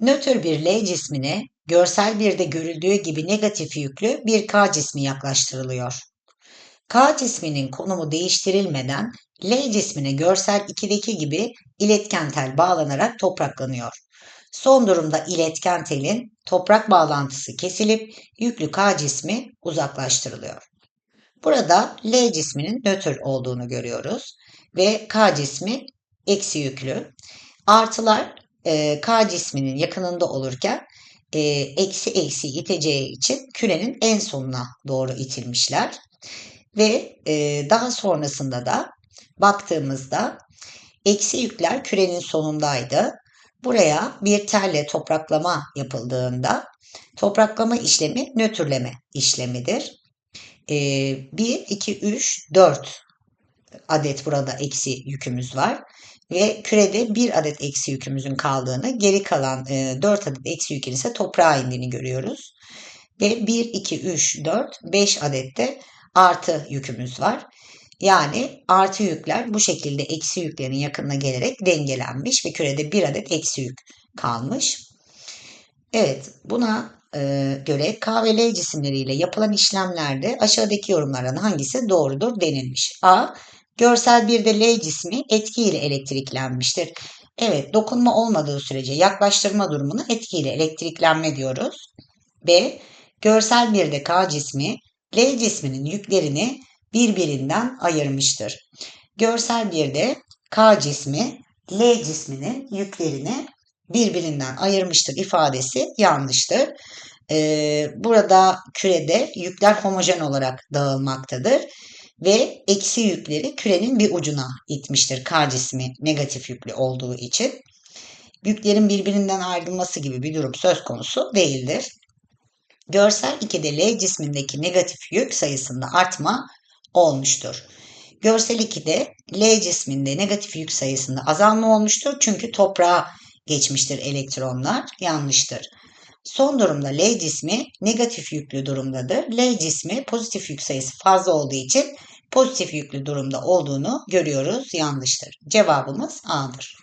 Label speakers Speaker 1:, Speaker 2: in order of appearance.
Speaker 1: Nötr bir L cismine görsel birde görüldüğü gibi negatif yüklü bir K cismi yaklaştırılıyor. K cisminin konumu değiştirilmeden L cismine görsel 2'deki gibi iletken tel bağlanarak topraklanıyor. Son durumda iletken telin toprak bağlantısı kesilip yüklü K cismi uzaklaştırılıyor. Burada L cisminin nötr olduğunu görüyoruz ve K cismi eksi yüklü. Artılar e, K cisminin yakınında olurken e, eksi eksi iteceği için kürenin en sonuna doğru itilmişler. Ve e, daha sonrasında da baktığımızda eksi yükler kürenin sonundaydı. Buraya bir telle topraklama yapıldığında topraklama işlemi nötrleme işlemidir. E, 1, 2, 3, 4 adet burada eksi yükümüz var ve kürede bir adet eksi yükümüzün kaldığını, geri kalan e, 4 adet eksi yükün ise toprağa indiğini görüyoruz. Ve 1, 2, 3, 4, 5 adet de artı yükümüz var. Yani artı yükler bu şekilde eksi yüklerin yakınına gelerek dengelenmiş ve kürede bir adet eksi yük kalmış. Evet buna e, göre K ve L cisimleriyle yapılan işlemlerde aşağıdaki yorumlardan hangisi doğrudur denilmiş. A. Görsel bir de L cismi etkiyle elektriklenmiştir. Evet dokunma olmadığı sürece yaklaştırma durumuna etkiyle elektriklenme diyoruz. B. Görsel bir de K cismi L cisminin yüklerini birbirinden ayırmıştır. Görsel bir de K cismi L cisminin yüklerini birbirinden ayırmıştır ifadesi yanlıştır. Ee, burada kürede yükler homojen olarak dağılmaktadır ve eksi yükleri kürenin bir ucuna itmiştir. K cismi negatif yüklü olduğu için. Yüklerin birbirinden ayrılması gibi bir durum söz konusu değildir. Görsel 2'de L cismindeki negatif yük sayısında artma olmuştur. Görsel 2'de L cisminde negatif yük sayısında azalma olmuştur. Çünkü toprağa geçmiştir elektronlar. Yanlıştır. Son durumda L cismi negatif yüklü durumdadır. L cismi pozitif yük sayısı fazla olduğu için pozitif yüklü durumda olduğunu görüyoruz. Yanlıştır. Cevabımız A'dır.